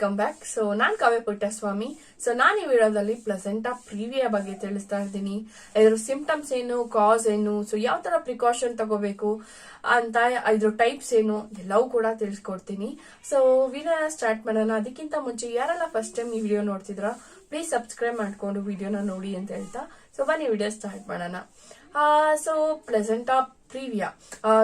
Welcome back so ನಾನ್ Kavya Puttaswamy so ನಾನು ಈ ವಿಡಿಯೋದಲ್ಲಿ ಪ್ಲಸೆಂಟಾ ಪ್ರೀವಿಯ ಬಗ್ಗೆ ತಿಳಿಸ್ತಾ ಇದ್ದೀನಿ. ಇದ್ರ ಸಿಂಪ್ಟಮ್ಸ್ ಏನು ಕಾಸ್ ಏನು ಸೊ ಯಾವ ತರ ಪ್ರಿಕಾಷನ್ ತಗೋಬೇಕು ಅಂತ, ಇದ್ರ ಟೈಪ್ಸ್ ಏನು, ಎಲ್ಲವೂ ಕೂಡ ತಿಳಿಸ್ಕೊಡ್ತೀನಿ. ಸೊ ವಿಡಿಯೋನ ಸ್ಟಾರ್ಟ್ ಮಾಡೋಣ. ಅದಕ್ಕಿಂತ ಮುಂಚೆ ಯಾರೆಲ್ಲ ಫಸ್ಟ್ ಟೈಮ್ ಈ ವಿಡಿಯೋ ನೋಡ್ತಿದ್ರ ಪ್ಲೀಸ್ ಸಬ್ಸ್ಕ್ರೈಬ್ ಮಾಡ್ಕೊಂಡು ವಿಡಿಯೋನ ನೋಡಿ ಅಂತ ಹೇಳ್ತಾ. ಸೊ ಬನ್ನಿ, ವಿಡಿಯೋ ಸ್ಟಾರ್ಟ್ ಮಾಡೋಣ. So placenta previa.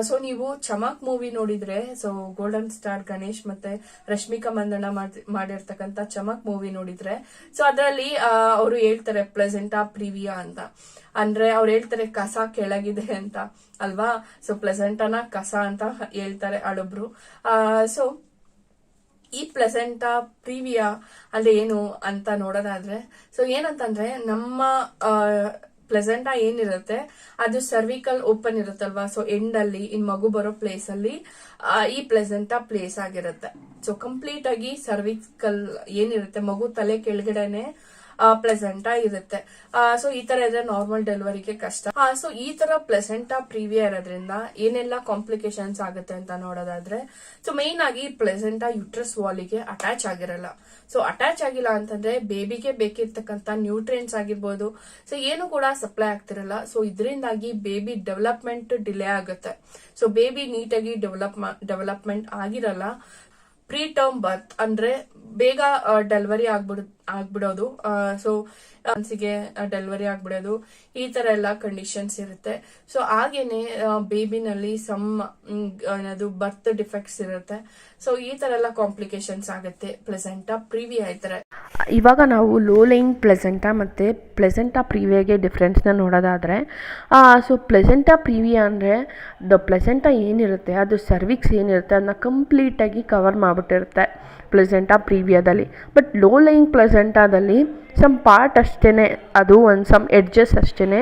ಸೊ ನೀವು ಚಮಕ್ ಮೂವಿ ನೋಡಿದ್ರೆ ಸೊ ಗೋಲ್ಡನ್ ಸ್ಟಾರ್ ಗಣೇಶ್ ಮತ್ತೆ ರಶ್ಮಿಕಾ ಮಂದಣ್ಣ ಮಾಡಿರ್ತಕ್ಕಂಥ ಚಮಕ್ ಮೂವಿ ನೋಡಿದ್ರೆ ಸೊ ಅದರಲ್ಲಿ ಅವರು ಹೇಳ್ತಾರೆ ಪ್ಲೆಸೆಂಟಾ ಪ್ರೀವಿಯಾ ಅಂತ. ಅಂದ್ರೆ ಅವ್ರು ಹೇಳ್ತಾರೆ ಕಸ ಕೆಳಗಿದೆ ಅಂತ, ಅಲ್ವಾ? ಸೊ ಪ್ಲೆಸೆಂಟಾನ ಕಸ ಅಂತ ಹೇಳ್ತಾರೆ ಅಳೊಬ್ರು. ಸೊ ಈ ಪ್ಲೆಸೆಂಟಾ ಪ್ರೀವಿಯಾ ಅಂದ್ರೆ ಏನು ಅಂತ ನೋಡೋದಾದ್ರೆ ಸೊ ಏನಂತಂದ್ರೆ ನಮ್ಮ ಪ್ಲೆಸೆಂಟಾ ಏನಿರುತ್ತೆ, ಅದು ಸರ್ವಿಕಲ್ ಓಪನ್ ಇರುತ್ತಲ್ವಾ? ಸೊ ಎಂಡ್ ಅಲ್ಲಿ, ಇನ್ ಮಗು ಬರೋ ಪ್ಲೇಸ್ ಅಲ್ಲಿ ಈ ಆ ಪ್ಲೇಸ್ ಆಗಿರುತ್ತೆ. ಸೊ ಕಂಪ್ಲೀಟ್ ಆಗಿ ಸರ್ವಿಕಲ್ ಏನಿರುತ್ತೆ, ಮಗು ತಲೆ ಕೆಳಗಡೆನೆ ಪ್ಲೆಸೆಂಟಾ ಇರುತ್ತೆ ಸೊ ಈ ತರ ಇದ್ರೆ ನಾರ್ಮಲ್ ಡೆಲಿವರಿಗೆ ಕಷ್ಟ. ಸೊ ಈ ತರ ಪ್ಲೆಸೆಂಟಾ ಪ್ರೀವಿಯ ಇರೋದ್ರಿಂದ ಏನೆಲ್ಲ ಕಾಂಪ್ಲಿಕೇಶನ್ಸ್ ಆಗುತ್ತೆ ಅಂತ ನೋಡೋದಾದ್ರೆ ಸೊ ಮೇನ್ ಆಗಿ ಪ್ಲೆಸೆಂಟಾ ಯುಟ್ರಸ್ ವಾಲಿಗೆ ಅಟ್ಯಾಚ್ ಆಗಿರಲ್ಲ. ಸೊ ಅಟ್ಯಾಚ್ ಆಗಿಲ್ಲ ಅಂತಂದ್ರೆ ಬೇಬಿಗೆ ಬೇಕಿರ್ತಕ್ಕಂಥ ನ್ಯೂಟ್ರಿಯೆಂಟ್ಸ್ ಆಗಿರ್ಬೋದು. ಸೊ ಏನು ಕೂಡ ಸಪ್ಲೈ ಆಗ್ತಿರಲ್ಲ. ಸೊ ಇದರಿಂದಾಗಿ ಬೇಬಿ ಡೆವಲಪ್ಮೆಂಟ್ ಡಿಲೇ ಆಗುತ್ತೆ. ಸೊ ಬೇಬಿ ನೀಟಾಗಿ ಡೆವಲಪ್ ಡೆವಲಪ್ಮೆಂಟ್ ಆಗಿರಲ್ಲ. ಪ್ರೀ ಟರ್ಮ್ ಬರ್ತ್ ಅಂದ್ರೆ ಬೇಗ ಡೆಲಿವರಿ ಆಗ್ಬಿಡ್, ಆಗ್ಬಿಡೋದು. ಸೊ ಮನ್ಸಿಗೆ ಡೆಲಿವರಿ ಆಗ್ಬಿಡೋದು. ಈ ತರ ಎಲ್ಲ ಕಂಡೀಷನ್ಸ್ ಇರುತ್ತೆ. ಸೊ ಹಾಗೇನೆ ಬೇಬಿನಲ್ಲಿ ಸಮ್ ಏನದು ಬರ್ತ್ ಡಿಫೆಕ್ಟ್ಸ್ ಇರುತ್ತೆ. ಸೊ ಈ ತರ ಎಲ್ಲ ಕಾಂಪ್ಲಿಕೇಶನ್ಸ್ ಆಗುತ್ತೆ. ಪ್ಲೆಸೆಂಟಾ ಪ್ರೀವಿ ಆಯ್ತಾರೆ ಇವಾಗ ನಾವು ಲೋ ಲೈನ್ ಪ್ಲೆಸೆಂಟಾ ಮತ್ತು ಪ್ಲೆಸೆಂಟಾ ಪ್ರೀವಿಯಾಗೆ ಡಿಫ್ರೆನ್ಸ್ನ ನೋಡೋದಾದರೆ ಸೊ ಪ್ಲೆಸೆಂಟಾ ಪ್ರೀವಿ ಅಂದರೆ ದ ಪ್ಲೆಸೆಂಟಾ ಏನಿರುತ್ತೆ, ಅದು ಸರ್ವಿಕ್ಸ್ ಏನಿರುತ್ತೆ, ಅದನ್ನ ಕಂಪ್ಲೀಟಾಗಿ ಕವರ್ ಮಾಡಿಬಿಟ್ಟಿರುತ್ತೆ. ಪ್ಲೆಸೆಂಟಾ ಪ್ರೀವಿಯಾದಲ್ಲಿ. ಬಟ್ ಲೋ ಲೈಯಿಂಗ್ ಪ್ಲೆಸೆಂಟಾದಲ್ಲಿ ಸಮ್ ಪಾರ್ಟ್ ಅಷ್ಟೇ ಅದು ಒಂದು ಸಮ್ ಎಡ್ಜಸ್ ಅಷ್ಟೇ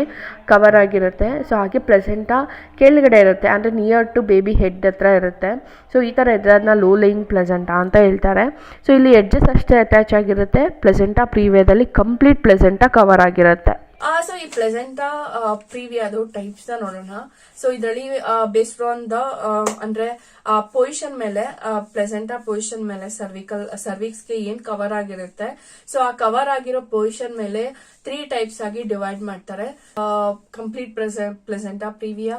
ಕವರ್ ಆಗಿರುತ್ತೆ. ಸೊ ಹಾಗೆ ಪ್ಲೆಸೆಂಟಾ ಕೆಳಗಡೆ ಇರುತ್ತೆ. ಅಂದರೆ ನಿಯರ್ ಟು ಬೇಬಿ ಹೆಡ್ ಹತ್ರ ಇರುತ್ತೆ. ಸೊ ಈ ಥರ ಇದ್ರೆ ಅದನ್ನ ಲೋ ಲೈಯಿಂಗ್ ಪ್ಲೆಸೆಂಟಾ ಅಂತ ಹೇಳ್ತಾರೆ. ಸೊ ಇಲ್ಲಿ ಎಡ್ಜಸ್ ಅಷ್ಟೇ ಅಟ್ಯಾಚ್ ಆಗಿರುತ್ತೆ. ಪ್ಲೆಸೆಂಟಾ ಪ್ರೀವಿಯಾದಲ್ಲಿ ಕಂಪ್ಲೀಟ್ ಪ್ಲೆಸೆಂಟಾ ಕವರ್ ಆಗಿರುತ್ತೆ. ಸೊ ಈ ಪ್ಲೆಸೆಂಟಾ ಅದು ಟೈಪ್ಸ್ ನೋಡೋಣ. ಸೊ ಇದರಲ್ಲಿ ಬೇಸ್ಡ್ ಆನ್ ದ ಅಂದ್ರೆ ಪೊಸಿಷನ್ ಮೇಲೆ ಪ್ಲೆಸೆಂಟಾ ಪೊಸಿಷನ್ ಮೇಲೆ ಸರ್ವಿಕಲ್ ಸರ್ವಿಕ್ಸ್ಗೆ ಏನ್ ಕವರ್ ಆಗಿರುತ್ತೆ. ಸೊ ಆ ಕವರ್ ಆಗಿರೋ ಪೊಸಿಷನ್ ಮೇಲೆ ತ್ರೀ ಟೈಪ್ಸ್ ಆಗಿ ಡಿವೈಡ್ ಮಾಡ್ತಾರೆ. Complete placenta previa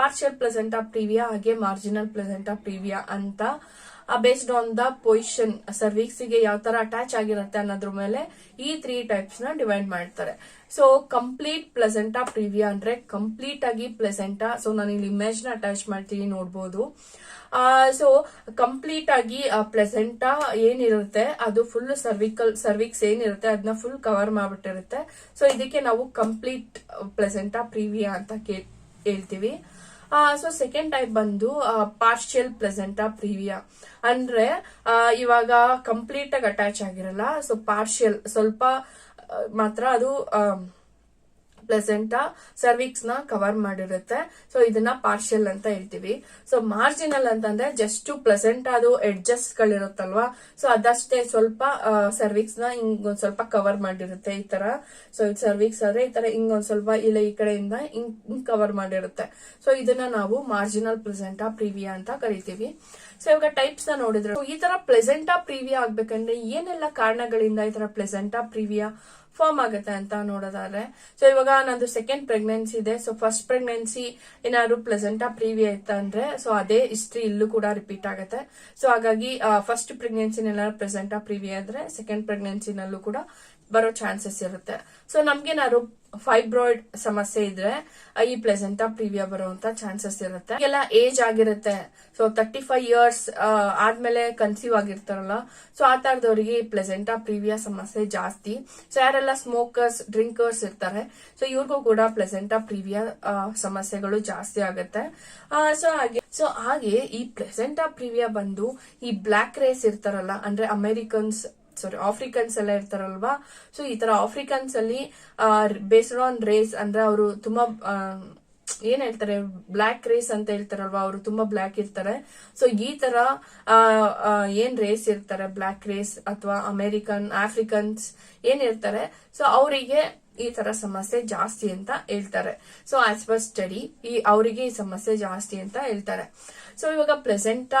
partial placenta previa ಹಾಗೆ ಮಾರ್ಜಿನಲ್ ಪ್ಲೆಸೆಂಟಾ ಪ್ರೀವಿಯಾ ಅಂತ. ಬೇಸ್ಡ್ ಆನ್ ದ ಪೊಸಿಷನ್ ಸರ್ವಿಕ್ಸ್ಗೆ ಯಾವ ತರ ಅಟ್ಯಾಚ್ ಆಗಿರುತ್ತೆ ಅನ್ನೋದ್ರ ಮೇಲೆ ಈ ತ್ರೀ ಟೈಪ್ಸ್ನ ಡಿವೈಡ್ ಮಾಡ್ತಾರೆ. ಸೊ ಕಂಪ್ಲೀಟ್ ಪ್ಲೆಸೆಂಟಾ ಪ್ರಿವಿಯಾ ಅಂದ್ರೆ ಕಂಪ್ಲೀಟ್ ಆಗಿ ಪ್ಲೆಸೆಂಟಾ ಸೊ ನಾನು ಇಲ್ಲಿ ಇಮೇಜ್ನ ಅಟ್ಯಾಚ್ ಮಾಡ್ತೀನಿ, ನೋಡ್ಬೋದು. ಸೊ ಕಂಪ್ಲೀಟ್ ಆಗಿ ಪ್ಲೆಸೆಂಟಾ ಏನಿರುತ್ತೆ, ಅದು ಫುಲ್ ಸರ್ವಿಕಲ್ ಸರ್ವಿಕ್ಸ್ ಏನಿರುತ್ತೆ ಅದನ್ನ ಫುಲ್ ಕವರ್ ಮಾಡ್ಬಿಟ್ಟಿರುತ್ತೆ. ಸೊ ಇದಕ್ಕೆ ನಾವು ಕಂಪ್ಲೀಟ್ ಪ್ಲೆಸೆಂಟಾ ಪ್ರಿವಿಯಾ ಅಂತ ಹೇಳ್ತೀವಿ. ಸೊ ಸೆಕೆಂಡ್ ಟೈಪ್ ಬಂದು ಪಾರ್ಶಿಯಲ್ ಪ್ಲೆಸೆಂಟಾ ಪ್ರೀವಿಯಾ ಅಂದ್ರೆ ಇವಾಗ ಕಂಪ್ಲೀಟ್ ಆಗಿ ಅಟ್ಯಾಚ್ ಆಗಿರಲ್ಲ ಸೊ ಪಾರ್ಶಿಯಲ್ ಸ್ವಲ್ಪ ಮಾತ್ರ ಅದು ಪ್ಲೆಸೆಂಟಾ ಸರ್ವಿಕ್ಸ್ನ ಕವರ್ ಮಾಡಿರುತ್ತೆ. ಸೊ ಇದನ್ನ ಪಾರ್ಷಿಯಲ್ ಅಂತ ಹೇಳ್ತೀವಿ. ಸೊ ಮಾರ್ಜಿನಲ್ ಅಂತಂದ್ರೆ ಜಸ್ಟ್ ಪ್ಲೆಸೆಂಟ್ ಅದು ಎಡ್ಜಸ್ ಗಳಿರುತ್ತಲ್ವಾ ಸೊ ಅದಷ್ಟೇ ಸ್ವಲ್ಪ ಸರ್ವಿಕ್ಸ್ನ ಹಿಂಗ್ ಒಂದ್ ಸ್ವಲ್ಪ ಕವರ್ ಮಾಡಿರುತ್ತೆ ಈ ತರ. ಸೊ ಇದು ಸರ್ವಿಕ್ಸ್ ಆದ್ರೆ ಈ ತರ ಹಿಂಗ್ ಒಂದ್ ಸ್ವಲ್ಪ ಇಲ್ಲ ಈ ಕಡೆಯಿಂದ ಹಿಂಗ್ ಕವರ್ ಮಾಡಿರುತ್ತೆ. ಸೊ ಇದನ್ನ ನಾವು ಮಾರ್ಜಿನಲ್ ಪ್ಲೆಸೆಂಟಾ ಪ್ರೀವಿಯಾ ಅಂತ ಕರಿತೀವಿ. ಸೊ ಇವಾಗ ಟೈಪ್ಸ್ನ ನೋಡಿದ್ರೆ ಈ ತರ ಪ್ಲೆಸೆಂಟಾ ಪ್ರಿವಿಯಾ ಆಗ್ಬೇಕಂದ್ರೆ ಏನೆಲ್ಲ ಕಾರಣಗಳಿಂದ ಈ ತರ ಪ್ಲೆಸೆಂಟಾ ಪ್ರೀವಿಯಾ ಫಾರ್ಮ್ ಆಗುತ್ತೆ ಅಂತ ನೋಡೋದಾದ್ರೆ. ಸೊ ಇವಾಗ ನಂದು ಸೆಕೆಂಡ್ ಪ್ರೆಗ್ನೆನ್ಸಿ ಇದೆ. ಸೊ ಫಸ್ಟ್ ಪ್ರೆಗ್ನೆನ್ಸಿ ಏನಾದ್ರು ಪ್ಲೆಸೆಂಟಾ ಪ್ರೀವಿಯ ಇತ್ತ ಅಂದ್ರೆ ಸೊ ಅದೇ ಹಿಸ್ಟ್ರಿ ಇಲ್ಲೂ ಕೂಡ ರಿಪೀಟ್ ಆಗುತ್ತೆ. ಸೊ ಹಾಗಾಗಿ ಫಸ್ಟ್ ಪ್ರೆಗ್ನೆನ್ಸಿನೆಲ್ಲ ಪ್ರೆಸೆಂಟಾ ಪ್ರೀವಿಯ ಆದ್ರೆ ಸೆಕೆಂಡ್ ಪ್ರೆಗ್ನೆನ್ಸಿನಲ್ಲೂ ಕೂಡ ಬರೋ ಚಾನ್ಸಸ್ ಇರುತ್ತೆ. ಸೊ ನಮ್ಗೇನಾದ್ರು ಫೈಬ್ರಾಯ್ಡ್ ಸಮಸ್ಯೆ ಇದ್ರೆ ಈ ಪ್ಲೆಸೆಂಟಾ ಪ್ರಿವಿಯಾ ಬರುವಂತ ಚಾನ್ಸಸ್ ಇರುತ್ತೆ. ಎಲ್ಲ ಏಜ್ ಆಗಿರುತ್ತೆ. ಸೊ ತರ್ಟಿ ಫೈವ್ ಇಯರ್ಸ್ ಆದ್ಮೇಲೆ ಕನ್ಸೀವ್ ಆಗಿರ್ತಾರಲ್ಲ ಸೊ ಆ ತರದವರಿಗೆ ಈ ಪ್ಲೆಸೆಂಟಾ ಪ್ರೀವಿಯಾ ಸಮಸ್ಯೆ ಜಾಸ್ತಿ. ಸೊ ಯಾರೆಲ್ಲ ಸ್ಮೋಕರ್ಸ್ ಡ್ರಿಂಕರ್ಸ್ ಇರ್ತಾರೆ ಸೊ ಇವ್ರಿಗೂ ಕೂಡ ಪ್ಲೆಸೆಂಟಾ ಪ್ರಿವಿಯಾ ಸಮಸ್ಯೆಗಳು ಜಾಸ್ತಿ ಆಗುತ್ತೆ. ಸೊ ಹಾಗೆ ಸೊ ಹಾಗೆ ಈ ಪ್ಲೆಸೆಂಟಾ ಪ್ರಿವಿಯಾ ಬಂದು ಈ ಬ್ಲ್ಯಾಕ್ ರೇಸ್ ಇರ್ತಾರಲ್ಲ, ಅಂದ್ರೆ ಅಮೆರಿಕನ್ಸ್ ಸಾರಿ ಆಫ್ರಿಕನ್ಸ್ ಎಲ್ಲ ಇರ್ತಾರಲ್ವಾ? ಸೊ ಈ ತರ ಆಫ್ರಿಕನ್ಸ್ ಅಲ್ಲಿ ಬೇಸ್ಡ್ ಆನ್ ರೇಸ್ ಅಂದ್ರೆ ಅವರು ತುಂಬಾ ಏನ್ ಹೇಳ್ತಾರೆ ಬ್ಲ್ಯಾಕ್ ರೇಸ್ ಅಂತ ಹೇಳ್ತಾರಲ್ವಾ, ಅವರು ತುಂಬಾ ಬ್ಲ್ಯಾಕ್ ಇರ್ತಾರೆ. ಸೊ ಈ ತರ ಏನ್ ರೇಸ್ ಇರ್ತಾರೆ ಬ್ಲ್ಯಾಕ್ ರೇಸ್ ಅಥವಾ ಅಮೆರಿಕನ್ ಆಫ್ರಿಕನ್ಸ್ ಏನ್ ಇರ್ತಾರೆ? ಸೊ ಅವರಿಗೆ ಈ ತರ ಸಮಸ್ಯೆ ಜಾಸ್ತಿ ಅಂತ ಹೇಳ್ತಾರೆ. ಸೊ ಆಸ್ ಪರ್ ಸ್ಟಡಿ ಈ ಅವರಿಗೆ ಈ ಸಮಸ್ಯೆ ಜಾಸ್ತಿ ಅಂತ ಹೇಳ್ತಾರೆ. ಸೊ ಇವಾಗ ಪ್ಲೆಸೆಂಟ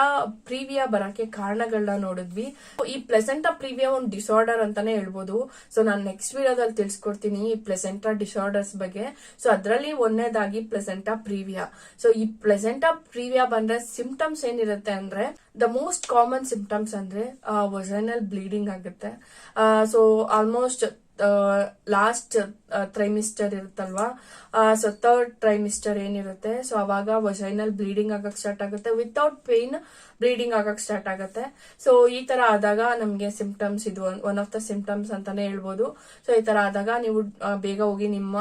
ಪ್ರೀವಿಯಾ ಬರಕ್ಕೆ ಕಾರಣಗಳನ್ನ ನೋಡಿದ್ವಿ. ಈ ಪ್ಲೆಸೆಂಟ ಪ್ರೀವಿಯಾ ಒಂದು ಡಿಸಾರ್ಡರ್ ಅಂತಾನೆ ಹೇಳ್ಬೋದು. ಸೊ ನಾನು ನೆಕ್ಸ್ಟ್ ವಿಡಿಯೋದಲ್ಲಿ ತಿಳಿಸ್ಕೊಡ್ತೀನಿ ಈ ಪ್ಲೆಸೆಂಟ ಡಿಸಾರ್ಡರ್ಸ್ ಬಗ್ಗೆ. ಸೊ ಅದರಲ್ಲಿ ಒಂದನೇದಾಗಿ ಪ್ಲೆಸೆಂಟ ಪ್ರೀವಿಯಾ. ಸೊ ಈ ಪ್ಲೆಸೆಂಟ ಪ್ರೀವಿಯಾ ಬಂದ್ರೆ ಸಿಂಪ್ಟಮ್ಸ್ ಏನಿರುತ್ತೆ ಅಂದ್ರೆ ದ ಮೋಸ್ಟ್ ಕಾಮನ್ ಸಿಂಪ್ಟಮ್ಸ್ ಅಂದ್ರೆ ವೊಸೈನಲ್ ಬ್ಲೀಡಿಂಗ್ ಆಗುತ್ತೆ. ಸೊ ಆಲ್ಮೋಸ್ಟ್ ಲಾಸ್ಟ್ ಟ್ರೈಮಿಸ್ಟರ್ ಇರುತ್ತಲ್ವಾ? ಸೊ ಥರ್ಡ್ ಟ್ರೈಮಿಸ್ಟರ್ ಏನಿರುತ್ತೆ? ಸೊ ಅವಾಗ ವಜೈನಲ್ ಬ್ಲೀಡಿಂಗ್ ಆಗಕ್ ಸ್ಟಾರ್ಟ್ ಆಗುತ್ತೆ. ವಿತೌಟ್ ಪೇನ್ ಬ್ಲೀಡಿಂಗ್ ಆಗಕ್ ಸ್ಟಾರ್ಟ್ ಆಗುತ್ತೆ. ಸೊ ಈ ತರ ಆದಾಗ ನಮಗೆ ಸಿಂಪ್ಟಮ್ಸ್ ಇದು ಒನ್ ಆಫ್ ದ ಸಿಂಪ್ಟಮ್ಸ್ ಅಂತಾನೆ ಹೇಳ್ಬೋದು. ಸೊ ಈ ತರ ಆದಾಗ ನೀವು ಬೇಗ ಹೋಗಿ ನಿಮ್ಮ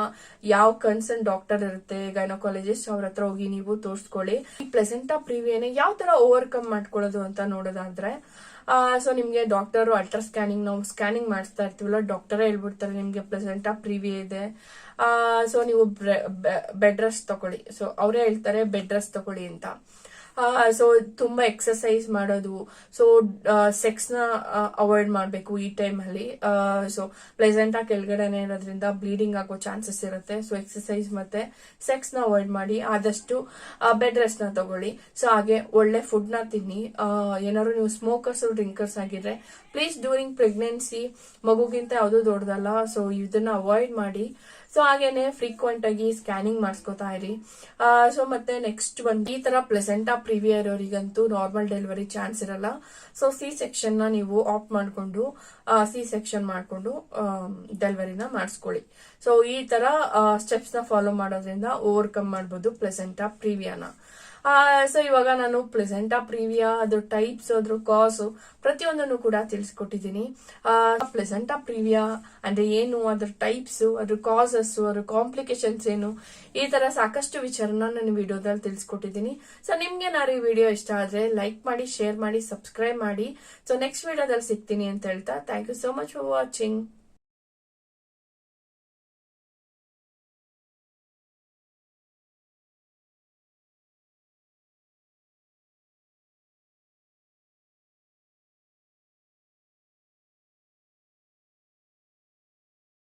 ಯಾವ ಕನ್ಸರ್ನ್ ಡಾಕ್ಟರ್ ಇರುತ್ತೆ ಗೈನೋಕಾಲಜಿಸ್ಟ್ ಅವ್ರ ಹತ್ರ ಹೋಗಿ ನೀವು ತೋರಿಸ್ಕೊಳ್ಳಿ. ಪ್ಲೆಸೆಂಟ್ ಪ್ಲೆಸೆಂಟಾ ಪ್ರೀವಿಯನ್ ಯಾವ ತರ ಓವರ್ಕಮ್ ಮಾಡ್ಕೊಳ್ಳೋದು ಅಂತ ನೋಡೋದಾದ್ರೆ ಸೊ ನಿಮ್ಗೆ ಡಾಕ್ಟರ್ ಅಲ್ಟ್ರಾ ಸ್ಕ್ಯಾನಿಂಗ್ ನಾವು ಸ್ಕ್ಯಾನಿಂಗ್ ಮಾಡಿಸ್ತಾ ಇರ್ತೀವಲ್ಲ ಡಾಕ್ಟರೇ ಹೇಳ್ಬಿಡ್ತಾರೆ ನಿಮ್ಗೆ ಪ್ರೆಸೆಂಟಾಗಿ ಪ್ರಿವಿ ಇದೆ. ಸೊ ನೀವು ಬೆಡ್ ರೆಸ್ಟ್ ತಗೊಳ್ಳಿ ಸೊ ಅವರೇ ಹೇಳ್ತಾರೆ ಬೆಡ್ ರೆಸ್ಟ್ ತಗೊಳ್ಳಿ ಅಂತ. ಸೊ ತುಂಬಾ ಎಕ್ಸಸೈಸ್ ಮಾಡೋದು. ಸೊ ಸೆಕ್ಸ್ನ ಅವಾಯ್ಡ್ ಮಾಡಬೇಕು ಈ ಟೈಮ್ ಅಲ್ಲಿ. ಸೊ ಪ್ಲೆಸೆಂಟ್ ಆಗಿ ಕೆಳಗಡೆನೆ ಇರೋದ್ರಿಂದ ಬ್ಲೀಡಿಂಗ್ ಆಗೋ ಚಾನ್ಸಸ್ ಇರುತ್ತೆ. ಸೊ ಎಕ್ಸಸೈಸ್ ಮತ್ತೆ ಸೆಕ್ಸ್ನ ಅವಾಯ್ಡ್ ಮಾಡಿ, ಆದಷ್ಟು ಬೆಡ್ ರೆಸ್ಟ್ನ ತಗೊಳ್ಳಿ. ಸೊ ಹಾಗೆ ಒಳ್ಳೆ ಫುಡ್ನ ತಿನ್ನಿ. ಏನಾದ್ರು ನೀವು ಸ್ಮೋಕರ್ಸ್ ಡ್ರಿಂಕರ್ಸ್ ಆಗಿದ್ರೆ ಪ್ಲೀಸ್ ಡ್ಯೂರಿಂಗ್ ಪ್ರೆಗ್ನೆನ್ಸಿ ಮಗುಗಿಂತ ಯಾವುದು ದೊಡ್ಡದಲ್ಲ. ಸೊ ಇದನ್ನ ಅವಾಯ್ಡ್ ಮಾಡಿ ಸೊ ಹಾಗೇನೆ ಫ್ರೀಕ್ವೆಂಟ್ ಆಗಿ ಸ್ಕ್ಯಾನಿಂಗ್ ಮಾಡಿಸ್ಕೊತಾ ಇರಿ. ಸೊ ಮತ್ತೆ ನೆಕ್ಸ್ಟ್ ಒಂದು ಈ ತರ ಪ್ಲೆಸೆಂಟಾ ಪ್ರಿವಿಯರ್ ಅವರಿಗಂತೂ ನಾರ್ಮಲ್ ಡೆಲಿವರಿ ಚಾನ್ಸ್ ಇರಲ್ಲ. ಸೊ ಸಿ ಸೆಕ್ಷನ್ನ ನೀವು ಆಫ್ ಮಾಡ್ಕೊಂಡು ಸಿ ಸೆಕ್ಷನ್ ಮಾಡ್ಕೊಂಡು ಡೆಲಿವರಿನ ಮಾಡಿಸ್ಕೊಳ್ಳಿ. ಸೊ ಈ ತರ ಸ್ಟೆಪ್ಸ್ನ ಫಾಲೋ ಮಾಡೋದ್ರಿಂದ ಓವರ್ಕಮ್ ಮಾಡ್ಬೋದು ಪ್ಲೆಸೆಂಟಾ ಪ್ರೀವಿಯಾನ ಸೊ ಇವಾಗ ನಾನು ಪ್ಲೆಸೆಂಟಾ ಪ್ರೀವಿಯಾ ಅದ್ರ ಟೈಪ್ಸ್, ಅದ್ರ ಕಾಸು ಪ್ರತಿಯೊಂದನ್ನು ಕೂಡ ತಿಳಿಸ್ಕೊಟ್ಟಿದ್ದೀನಿ. ಪ್ಲೆಸೆಂಟಾ ಪ್ರೀವಿಯಾ, ಅಂದ್ರೆ ಏನು, ಅದ್ರ ಟೈಪ್ಸ್, ಅದ್ರ ಕಾಸಸ್ ಅದ್ರ ಕಾಂಪ್ಲಿಕೇಶನ್ಸ್ ಏನು, ಈ ತರ ಸಾಕಷ್ಟು ವಿಚಾರನ ನಾನು ವಿಡಿಯೋದಲ್ಲಿ ತಿಳಿಸ್ಕೊಟ್ಟಿದ್ದೀನಿ. ಸೊ ನಿಮ್ಗೆ ನಾನು ಈ ವಿಡಿಯೋ ಇಷ್ಟ ಆದ್ರೆ ಲೈಕ್ ಮಾಡಿ ಶೇರ್ ಮಾಡಿ ಸಬ್ಸ್ಕ್ರೈಬ್ ಮಾಡಿ. ಸೊ ನೆಕ್ಸ್ಟ್ ವಿಡಿಯೋದಲ್ಲಿ ಸಿಗ್ತೀನಿ ಅಂತ ಹೇಳ್ತಾ thank you so much for watching